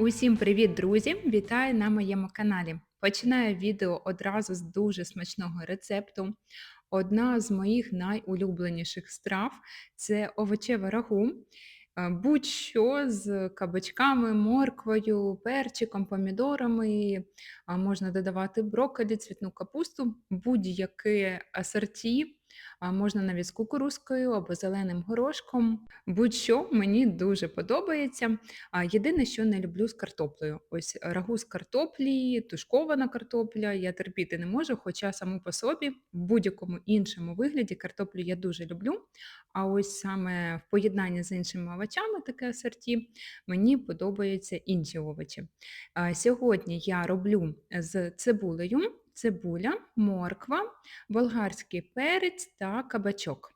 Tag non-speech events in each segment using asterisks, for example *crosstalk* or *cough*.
Усім привіт, друзі! Вітаю на моєму каналі. Починаю відео одразу з дуже смачного рецепту. Одна з моїх найулюбленіших страв це овочеве рагу. Е, Будь-що з кабачками, морквою, перчиком, помідорами. Можна додавати брокколі, цвітну капусту, будь-яке асорті. Можна навіть з кукурузкою або зеленим горошком. Будь-що мені дуже подобається. Єдине, що не люблю з картоплею. Ось рагу з картоплі, тушкована картопля я терпіти не можу, хоча саму по собі в будь-якому іншому вигляді картоплю я дуже люблю. А ось саме в поєднанні з іншими овочами, таке асорті, мені подобаються інші овочі. Сьогодні я роблю з цибулею, цибуля, морква, болгарський перець та кабачок.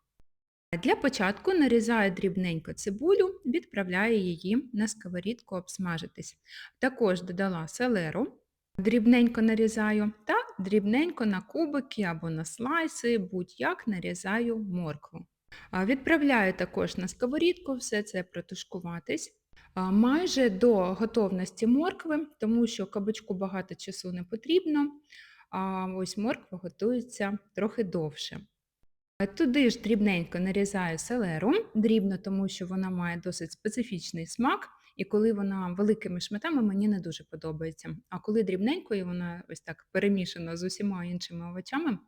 Для початку нарізаю дрібненько цибулю, відправляю її на сковорідку обсмажитись. Також додала селеру, дрібненько нарізаю та дрібненько на кубики або на слайси, будь-як нарізаю моркву. Відправляю також на сковорідку все це протушкуватись. Майже до готовності моркви, тому що кабачку багато часу не потрібно, а ось морква готується трохи довше. Е, Туди ж дрібненько нарізаю селеру, дрібно, тому що вона має досить специфічний смак, і коли вона великими шматами, мені не дуже подобається. А коли дрібненькою, вона ось так перемішана з усіма іншими овочами,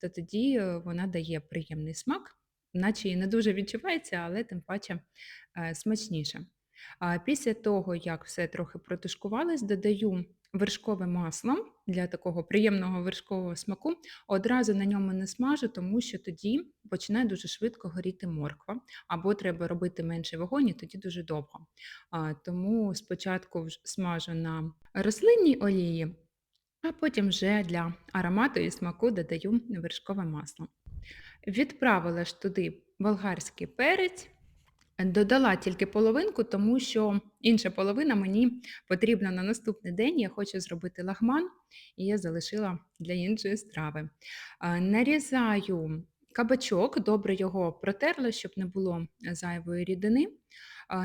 то тоді е, вона дає приємний смак, наче і не дуже відчувається, але тим паче е, смачніше. Після того, як все трохи протушкувалось, додаю вершкове масло для такого приємного вершкового смаку. Одразу на ньому не смажу, тому що тоді починає дуже швидко горіти морква, або треба робити менший вогонь, і тоді дуже довго. Тому спочатку смажу на рослинній олії, а потім вже для аромату і смаку додаю вершкове масло. Відправила ж туди болгарський перець. Додала тільки половинку, тому що інша половина мені потрібна на наступний день. Я хочу зробити лагман, і я залишила для іншої страви. Нарізаю кабачок, добре його протерла, щоб не було зайвої рідини.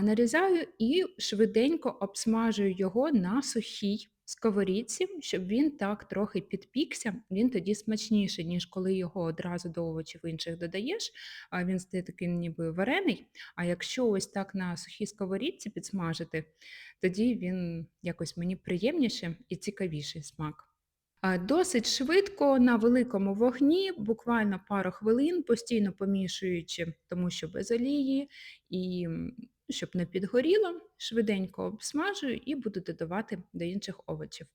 Нарізаю і швиденько обсмажую його на сухій сковорідці, щоб він так трохи підпікся. Він тоді смачніший, ніж коли його одразу до овочів інших додаєш. А він стає такий ніби варений. А якщо ось так на сухій сковорідці підсмажити, тоді він якось мені приємніше і цікавіший смак. Досить швидко на великому вогні, буквально пару хвилин, постійно помішуючи, тому що без олії, і щоб не підгоріло, швиденько обсмажую і буду додавати до інших овочів.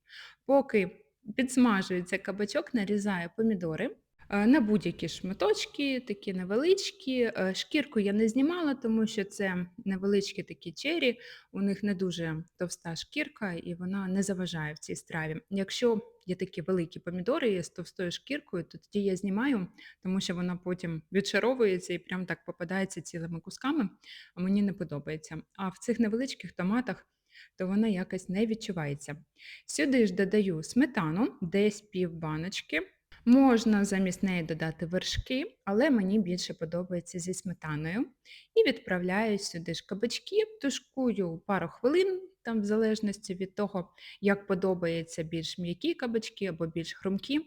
Поки підсмажується кабачок, нарізаю помідори. Е, На будь-які шматочки, такі невеличкі. Е, Шкірку я не знімала, тому що це невеличкі такі чері, у них не дуже товста шкірка, і вона не заважає в цій страві. Якщо є такі великі помідори з товстою шкіркою, то тоді я знімаю, тому що вона потім відшаровується і прям так попадається цілими кусками, а мені не подобається. А в цих невеличких томатах то вона якось не відчувається. Сюди ж додаю сметану, десь пів баночки. Можна замість неї додати вершки, але мені більше подобається зі сметаною. І відправляю сюди ж кабачки, тушкую пару хвилин, там в залежності від того, як подобається більш м'які кабачки або більш хрумкі.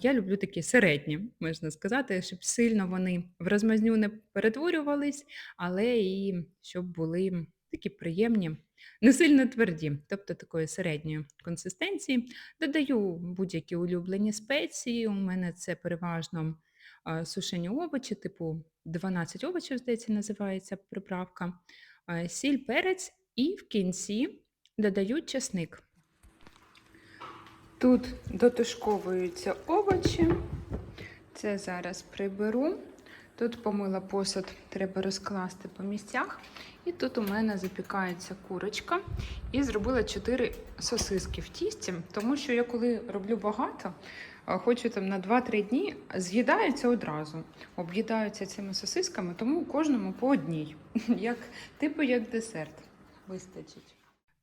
Я люблю такі середні, можна сказати, щоб сильно вони в розмазню не перетворювались, але і щоб були такі приємні, не сильно тверді, тобто такої середньої консистенції. Додаю будь-які улюблені спеції. У мене це переважно сушені овочі, типу 12 овочів, здається, називається приправка, сіль, перець і в кінці додаю чесник. Тут дотушковуються овочі. Це зараз приберу. Тут помила посуд, треба розкласти по місцях. І тут у мене запікається курочка. І зробила 4 сосиски в тісті, тому що я коли роблю багато, хочу там на 2-3 дні, з'їдаються одразу, об'їдаються цими сосисками, тому кожному по одній, *laughs* як, типу як десерт. Вистачить.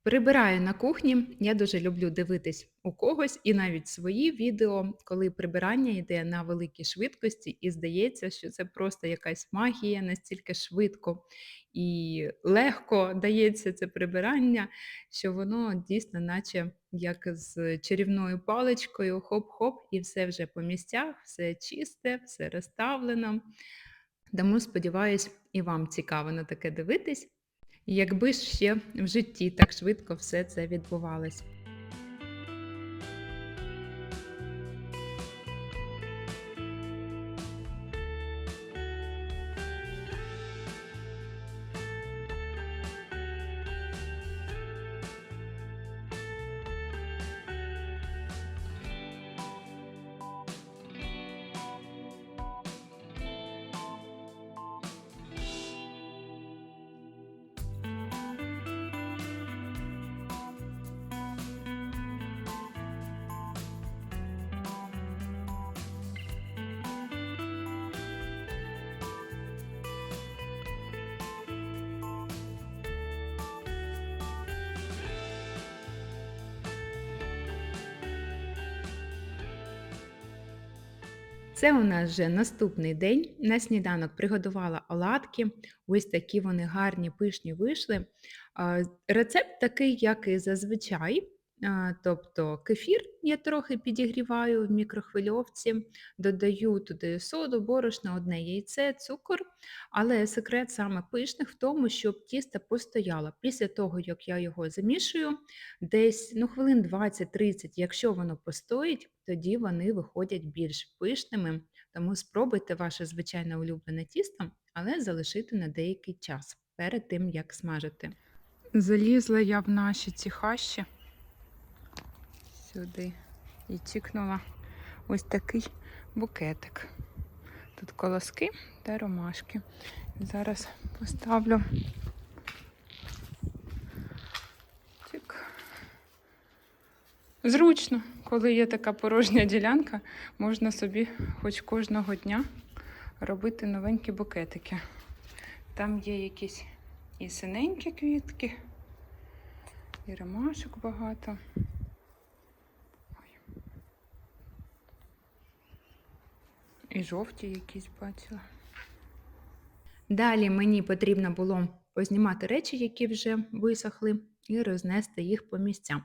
Прибираю на кухні. Я дуже люблю дивитись у когось і навіть свої відео, коли прибирання йде на великій швидкості, і здається, що це просто якась магія, настільки швидко і легко дається це прибирання, що воно дійсно, наче як з чарівною паличкою, хоп-хоп, і все вже по місцях, все чисте, все розставлено. Тому сподіваюсь, і вам цікаво на таке дивитись. Якби ж ще в житті так швидко все це відбувалось. Це у нас вже наступний день. На сніданок приготувала оладки. Ось такі вони гарні, пишні вийшли. Рецепт такий, як і зазвичай. Тобто кефір я трохи підігріваю в мікрохвильовці, додаю туди соду, борошно, одне яйце, цукор. Але секрет саме пишних в тому, щоб тісто постояло. Після того, як я його замішую, десь ну, хвилин 20-30, якщо воно постоїть, тоді вони виходять більш пишними. Тому спробуйте ваше звичайне улюблене тісто, але залишити на деякий час перед тим, як смажити. Залізла я в наші ці хащі сюди і чікнула ось такий букетик. Тут колоски та ромашки. Зараз поставлю. Чик. Зручно, коли є така порожня ділянка, можна собі хоч кожного дня робити новенькі букетики. Там є якісь і синенькі квітки, і ромашок багато. І жовті якісь бачила. Далі мені потрібно було познімати речі, які вже висохли, і рознести їх по місцям.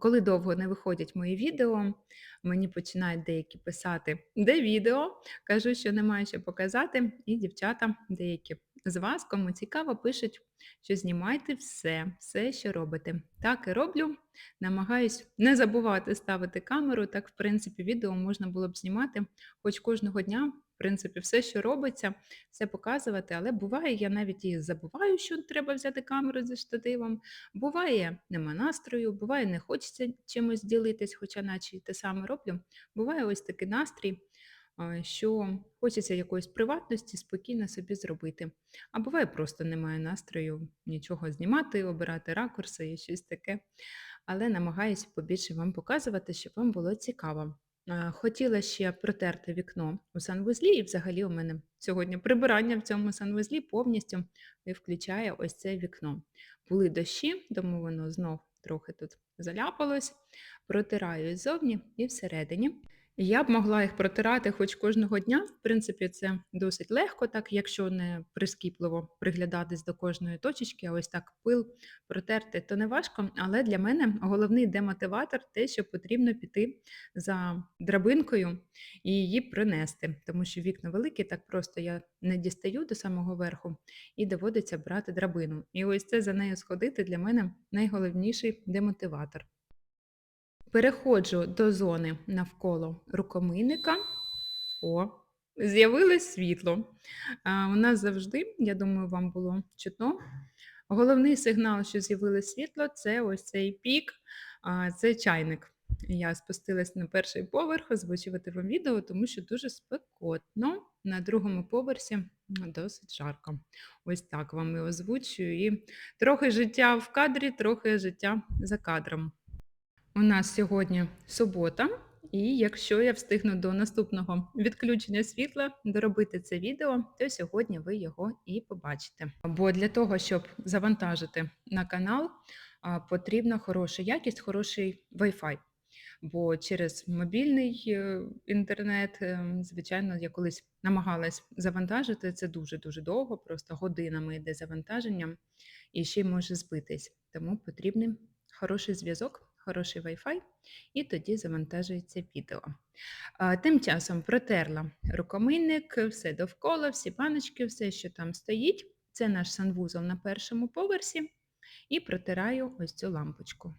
Коли довго не виходять мої відео, мені починають деякі писати, де відео, кажу, що немає що показати, і дівчата, деякі з вас, кому цікаво, пишуть, що знімайте все, все, що робите. Так і роблю. Намагаюсь не забувати ставити камеру. Так, в принципі, відео можна було б знімати хоч кожного дня. В принципі, все, що робиться, все показувати. Але буває, я навіть і забуваю, що треба взяти камеру зі штативом. Буває, нема настрою, буває, не хочеться чимось ділитись, хоча наче те саме роблю. Буває ось такий настрій, що хочеться якоїсь приватності спокійно собі зробити. А буває, просто немає настрою нічого знімати, обирати ракурси і щось таке. Але намагаюся побільше вам показувати, щоб вам було цікаво. Хотіла ще протерти вікно у санвузлі, і взагалі у мене сьогодні прибирання в цьому санвузлі повністю включає ось це вікно. Були дощі, тому воно знов трохи тут заляпалось. Протираю ззовні і всередині. Я б могла їх протирати хоч кожного дня. В принципі, це досить легко, так, якщо не прискіпливо приглядатись до кожної точечки, а ось так пил протерти, то не важко. Але для мене головний демотиватор те, що потрібно піти за драбинкою і її принести, тому що вікна великі, так просто я не дістаю до самого верху і доводиться брати драбину. І ось це за нею сходити для мене найголовніший демотиватор. Переходжу до зони навколо рукомийника. О, з'явилось світло. У нас завжди, я думаю, вам було чутно. Головний сигнал, що з'явилось світло, це ось цей пік, це чайник. Я спустилась на перший поверх озвучувати вам відео, тому що дуже спекотно. На другому поверсі досить жарко. Ось так вам і озвучую. І трохи життя в кадрі, трохи життя за кадром. У нас сьогодні субота, і якщо я встигну до наступного відключення світла доробити це відео, то сьогодні ви його і побачите. Бо для того, щоб завантажити на канал, потрібна хороша якість, хороший Wi-Fi. Бо через мобільний е, інтернет, ем, звичайно, я колись намагалась завантажити. Це дуже-дуже довго, просто годинами йде завантаження і ще й може збитись. Тому потрібний хороший зв'язок, хороший Wi-Fi, і тоді завантажується відео. Тим часом протерла рукомийник, все довкола, всі баночки, все, що там стоїть. Це наш санвузол на першому поверсі, і протираю ось цю лампочку.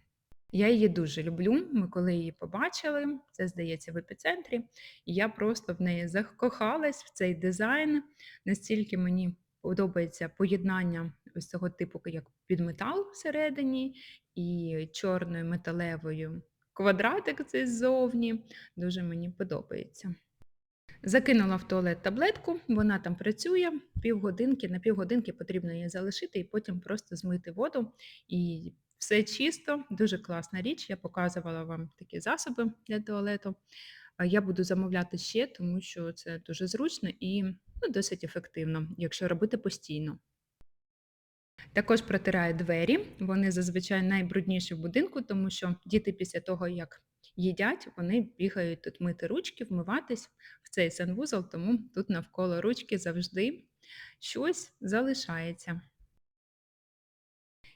Я її дуже люблю. Ми коли її побачили, це здається в епіцентрі, і я просто в неї закохалась в цей дизайн. Настільки мені подобається поєднання ось цього типу, як під метал всередині, і чорною металевою квадратик цей ззовні. Дуже мені подобається. Закинула в туалет таблетку, вона там працює півгодинки, на півгодинки потрібно її залишити і потім просто змити воду. І все чисто, дуже класна річ. Я показувала вам такі засоби для туалету. Я буду замовляти ще, тому що це дуже зручно і ну, досить ефективно, якщо робити постійно. Також протираю двері, вони зазвичай найбрудніші в будинку, тому що діти після того, як їдять, вони бігають тут мити ручки, вмиватись в цей санвузол, тому тут навколо ручки завжди щось залишається.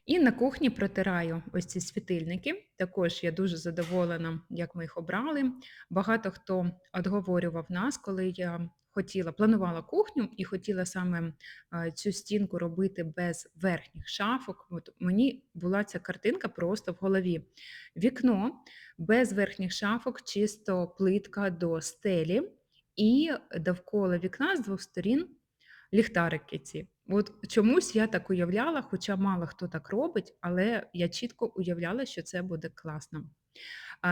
І на кухні протираю ось ці світильники. Також я дуже задоволена, як ми їх обрали. Багато хто отговорював нас, коли я хотіла, планувала кухню і хотіла саме цю стінку робити без верхніх шафок. От мені була ця картинка просто в голові. Вікно без верхніх шафок, чисто плитка до стелі, і довкола вікна з двох сторін ліхтарики ці. От чомусь я так уявляла, хоча мало хто так робить, але я чітко уявляла, що це буде класно.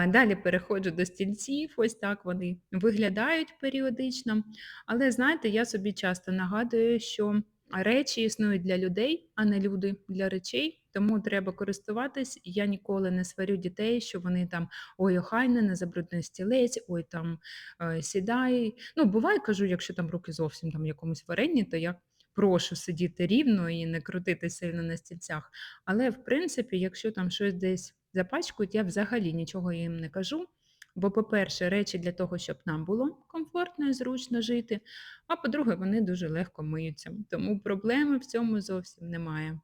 Далі переходжу до стільців, ось так вони виглядають періодично. Але знаєте, я собі часто нагадую, що речі існують для людей, а не люди для речей. Тому треба користуватись. Я ніколи не сварю дітей, що вони там ой, охайне, не забрудний стілець, ой, там е, сідай. Ну, буває, кажу, якщо там руки зовсім там в якомусь варенні, то я прошу сидіти рівно і не крутити сильно на стільцях. Але в принципі, якщо там щось десь запачкують, я взагалі нічого їм не кажу. Бо, по-перше, речі для того, щоб нам було комфортно і зручно жити. А по-друге, вони дуже легко миються. Тому проблеми в цьому зовсім немає.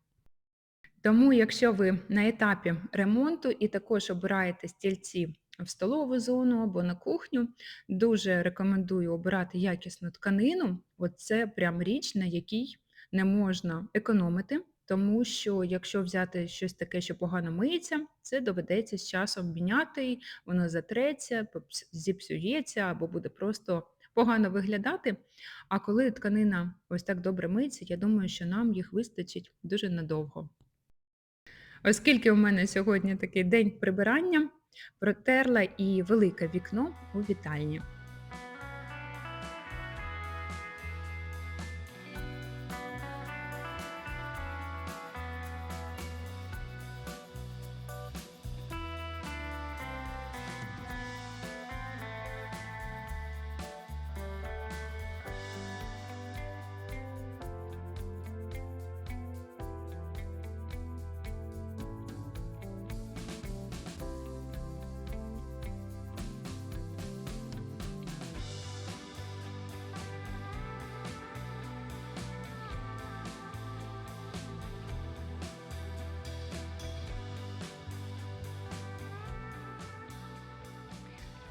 Тому, якщо ви на етапі ремонту і також обираєте стільці в столову зону або на кухню, дуже рекомендую обирати якісну тканину. От це прям річ, на якій не можна економити, тому що якщо взяти щось таке, що погано миється, це доведеться з часом міняти, воно затреться, зіпсується або буде просто погано виглядати. А коли тканина ось так добре миється, я думаю, що нам їх вистачить дуже надовго. Оскільки у мене сьогодні такий день прибирання, протерла і велике вікно у вітальні.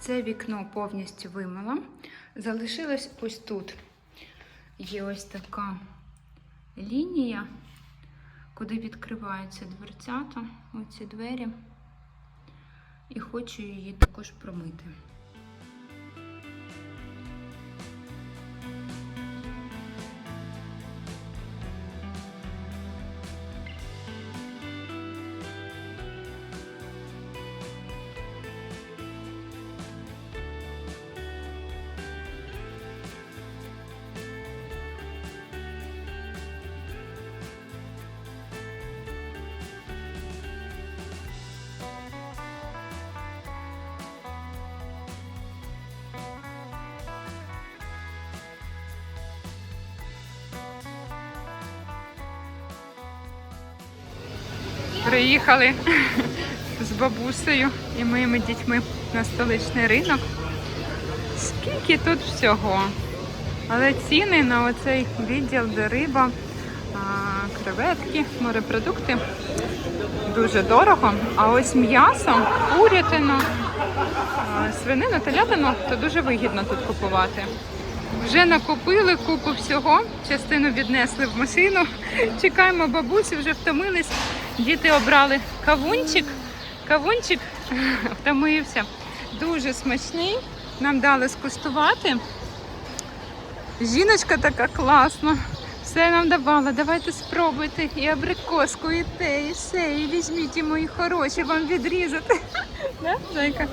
Це вікно повністю вимила. Залишилось ось тут. Є ось така лінія, куди відкриваються дверцята, оці двері. І хочу її також промити. Приїхали *laughs* з бабусею і моїми дітьми на столичний ринок. Скільки тут всього? Але ціни на оцей відділ, де риба, креветки, морепродукти дуже дорого. А ось м'ясо, курятину, свинину, телятину, то дуже вигідно тут купувати. Вже накупили купу всього, частину віднесли в машину. *laughs* Чекаємо бабусі, вже втомились. Діти обрали кавунчик. Кавунчик *laughs* втомився. Дуже смачний. Нам дали скуштувати. Жіночка така класна. Все нам давала. Давайте спробуйте. І абрикоску, і те, і все. І візьміть, і мої хороші, вам відрізати. *laughs* Да, зайка?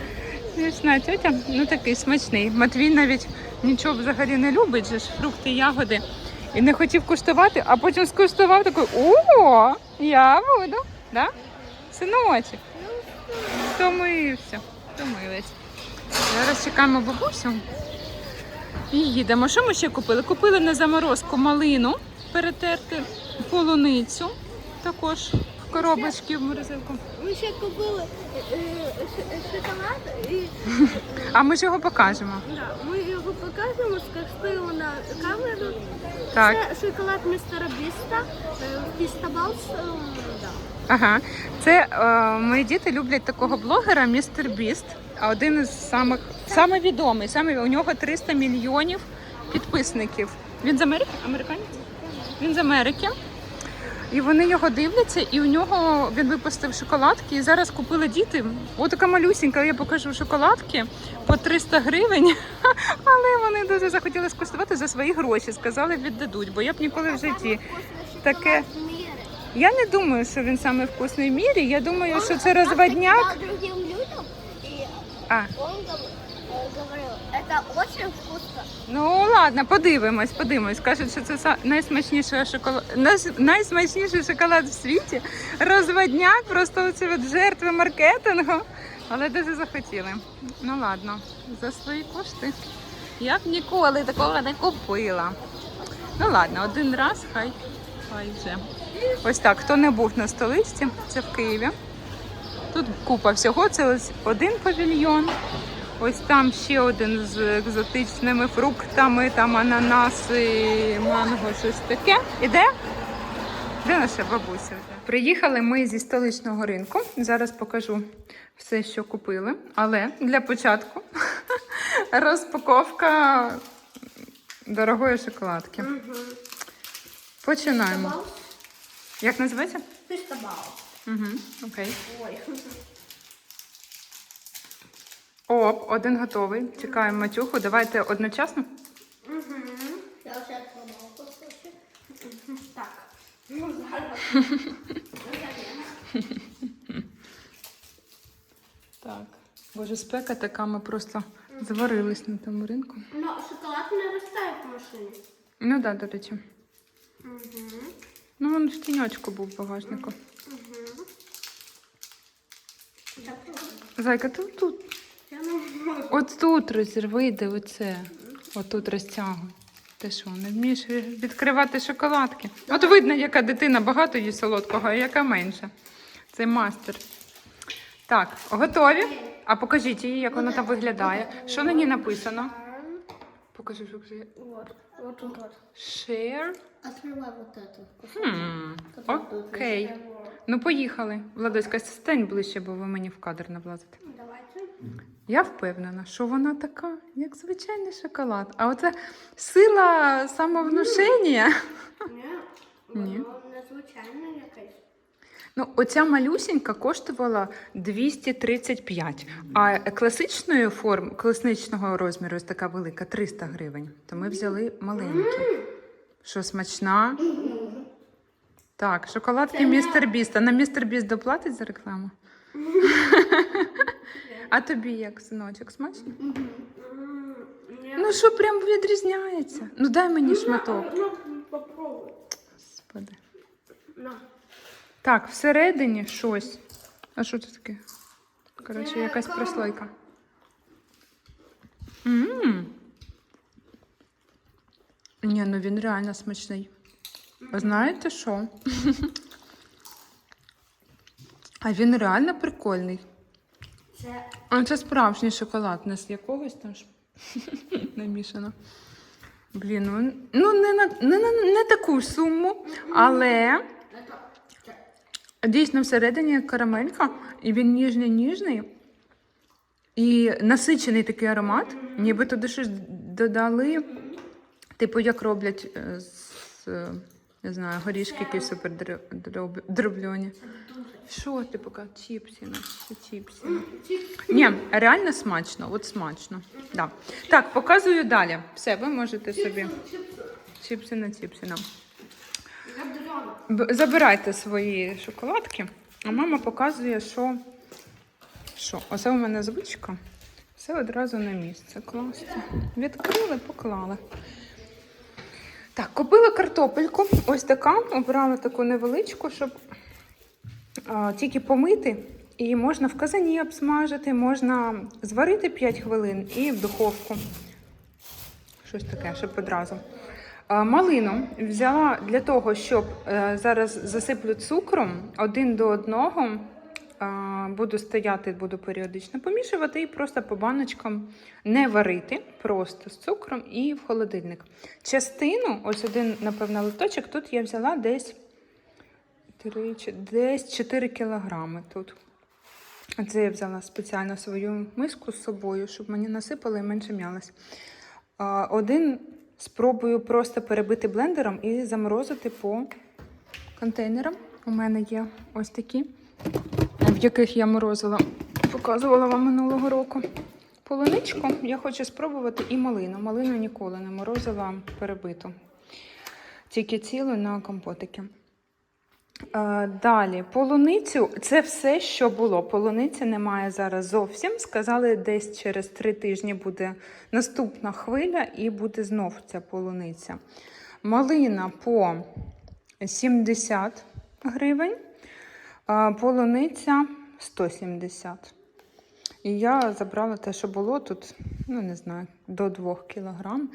Смішна тетя, ну такий смачний. Матвій навіть нічого взагалі не любить, же ж фрукти, ягоди. І не хотів куштувати, а потім скуштував такий, о, я буду. Да? Синочок. Втомився. Втомились. Зараз чекаємо бабусю. І їдемо. Що ми ще купили? Купили на заморозку малину, перетерти полуницю, також в коробочці в морозилку. Ми ще купили е, е, ш- шоколад і *laughs* А ми ж його покажемо. да, ми його покажемо, скоштуємо на камеру. Так. Це шоколад містера Біста, Фістабалс. Да. Ага. Це е, мої діти люблять такого блогера Містер Біст. А один із самих саме відомий. Саме у нього 300 мільйонів підписників. Він з Америки? Американець? Він з Америки. І вони його дивляться, і у нього він випустив шоколадки. І зараз купили діти. Отака малюсінька, я покажу шоколадки по 300 гривень. *laughs* Але вони дуже захотіли скуштувати за свої гроші. Сказали, віддадуть, бо я б ніколи в житті. Таке. Я не думаю, що він саме вкусний в мірі. Я думаю, що це розводняк. А, он дуже вкусно. ну ладно, подивимось, подивимось. Кажуть, що це найсмачніший шоколад, найсмачніший шоколад в світі. Розводняк, просто оці от жертви маркетингу. Але дуже захотіли. Ну ладно, за свої кошти. Я б ніколи такого не купила. Ну ладно, один раз хай, хай вже. Ось так, хто не був на столичці, це в Києві. Тут купа всього, це ось один павільйон. Ось там ще один з екзотичними фруктами, там ананаси, манго, щось таке. Іде? Де наша бабуся вже? Приїхали ми зі столичного ринку. Зараз покажу все, що купили. Але для початку *laughs* розпаковка дорогої шоколадки. Починаємо. Як називається? Фістабалс. Угу, окей. Ой. *laughs* Оп, один готовий. Чекаємо матюху. Давайте одночасно. Угу. Я вже отримала кусочок. Так. Ну, зараз. *laughs* Так. Боже, спека така, ми просто зварились на тому ринку. Ну, шоколад не росте в машині. Ну так, да, до речі. Угу. Ну, він в тіньочку був в багажнику. Угу. Зайка, ти тут. я не можу. От тут розірви, де оце. От тут розтягуй. Ти що, не вмієш ві- відкривати шоколадки? От видно, яка дитина багато їсть солодкого, а яка менше. Це мастер. Так, готові? А покажіть її, як вона там виглядає. Що на ній написано? Покажи, покажи. Вот, вот тут вот. Share. Открывай вот эту. Хм, который тут окей. есть. Ну, поїхали. Владоська, стань ближче, бо ви мені в кадр не влазите. Давайте. Я впевнена, що вона така, як звичайний шоколад. А оце сила самовнушення. Ні, воно незвичайне. Ну, оця малюсінька коштувала 235, а класичної форм, класичного розміру, ось така велика, 300 гривень. То ми взяли маленьку. Що смачна? Так, шоколадки містер Біст. А на містер Біст доплатить за рекламу? А тобі як, синочок, смачно? Ну що, прям відрізняється? Ну дай мені шматок. Господи. Так, всередині щось. А що це таке? Коротше, якась прослойка. Мм. Ні, ну він реально смачний. Знаєте що? *laughs* А він реально прикольний. Це А це справжній шоколад, не з якогось там ж *laughs* намішано. Блін, ну, ну не, на, не, на, не таку суму, але дійсно всередині карамелька, і він ніжний-ніжний. І насичений такий аромат, ніби туди щось додали, типу, як роблять е, з, не знаю, горішки які супер дроб- дроб- дробльоні. Що ти поки? Чіпсіна, чіпсіна. Ні, реально смачно, от смачно. Да. Так, показую далі. Все, ви можете собі. Чіпсина. Ядрена. Забирайте свої шоколадки, а мама показує, що. Що? Оце у мене звичка. Все одразу на місце. Класно. Відкрили, поклали. Так, купила картопельку. Ось така. Обрала таку невеличку, щоб а, тільки помити. І можна в казані обсмажити, можна зварити 5 хвилин і в духовку. Щось таке, щоб одразу. А, Малину взяла для того, щоб е, зараз засиплю цукром один до одного. Буду стояти, буду періодично помішувати і просто по баночкам не варити, просто з цукром і в холодильник. Частину, ось один, напевно, литочок, тут я взяла десь, 3, десь 4 кілограми тут. Це я взяла спеціально свою миску з собою, щоб мені насипали і менше м'ялось. Один спробую просто перебити блендером і заморозити по контейнерам. У мене є ось такі, яких я морозила, показувала вам минулого року. Полуничку я хочу спробувати і малину. Малину ніколи не морозила перебиту. Тільки цілу на компотики. Е, Далі, полуницю це все, що було. Полуниці немає зараз зовсім. Сказали, десь через три тижні буде наступна хвиля і буде знов ця полуниця. Малина по 70 гривень, полуниця 170. І я забрала те, що було тут, ну не знаю, до 2 кілограм.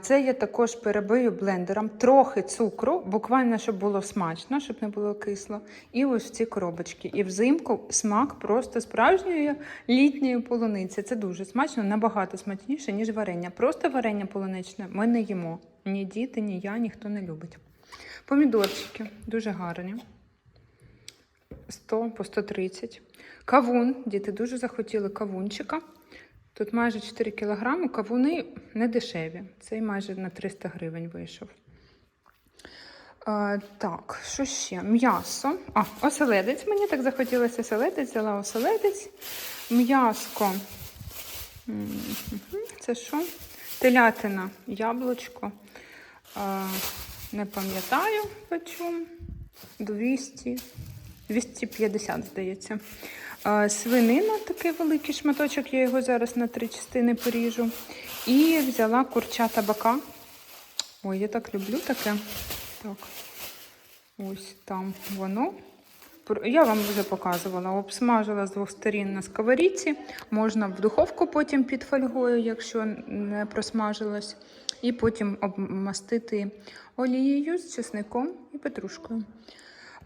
Це я також перебию блендером, трохи цукру, буквально, щоб було смачно, щоб не було кисло. І ось ці коробочки. І взимку смак просто справжньої літньої полуниці. Це дуже смачно, набагато смачніше, ніж варення. Просто варення полуничне ми не їмо. Ні діти, ні я, ніхто не любить. Помідорчики дуже гарні. 100 по 130. Кавун. Діти дуже захотіли кавунчика. Тут майже 4 кілограми. Кавуни не дешеві. Цей майже на 300 гривень вийшов. А, так, що ще? М'ясо. А, оселедець. Мені так захотілося оселедець, взяла оселедець. М'яско. Це що? Телятина, яблучко. А, не пам'ятаю, почому. 200. 250, здається. Свинина, такий великий шматочок, я його зараз на три частини поріжу. І взяла курча табака. Ой, я так люблю таке. Так. Ось там воно. Я вам вже показувала, обсмажила з двох сторін на сковорідці. Можна в духовку потім під фольгою, якщо не просмажилось. І потім обмастити олією з чесником і петрушкою.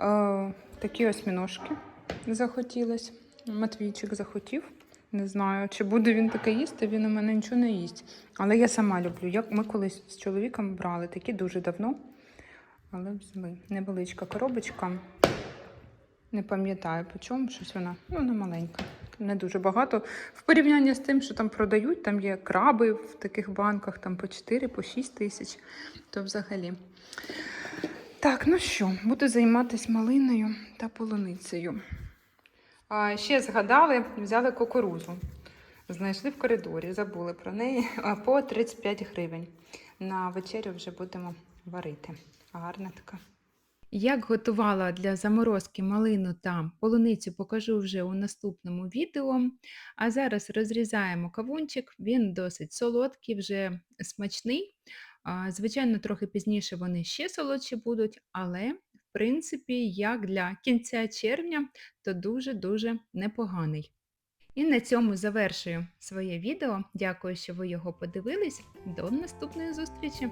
Е, такі ось міножки захотілось. Матвійчик захотів. Не знаю, чи буде він таке їсти, він у мене нічого не їсть. Але я сама люблю. Як ми колись з чоловіком брали такі дуже давно. Але взяли. Невеличка коробочка. Не пам'ятаю по чому, щось вона. Ну, вона маленька. Не дуже багато. В порівнянні з тим, що там продають, там є краби в таких банках, там по 4, по 6 тисяч. То взагалі. Так, ну що, буду займатися малиною та полуницею. А, ще згадали, взяли кукурузу. Знайшли в коридорі, забули про неї по 35 гривень. На вечерю вже будемо варити. Гарна така. Як готувала для заморозки малину та полуницю, покажу вже у наступному відео. А зараз розрізаємо кавунчик, він досить солодкий, вже смачний. Звичайно, трохи пізніше вони ще солодші будуть, але, в принципі, як для кінця червня, то дуже-дуже непоганий. І на цьому завершую своє відео. Дякую, що ви його подивились. До наступної зустрічі!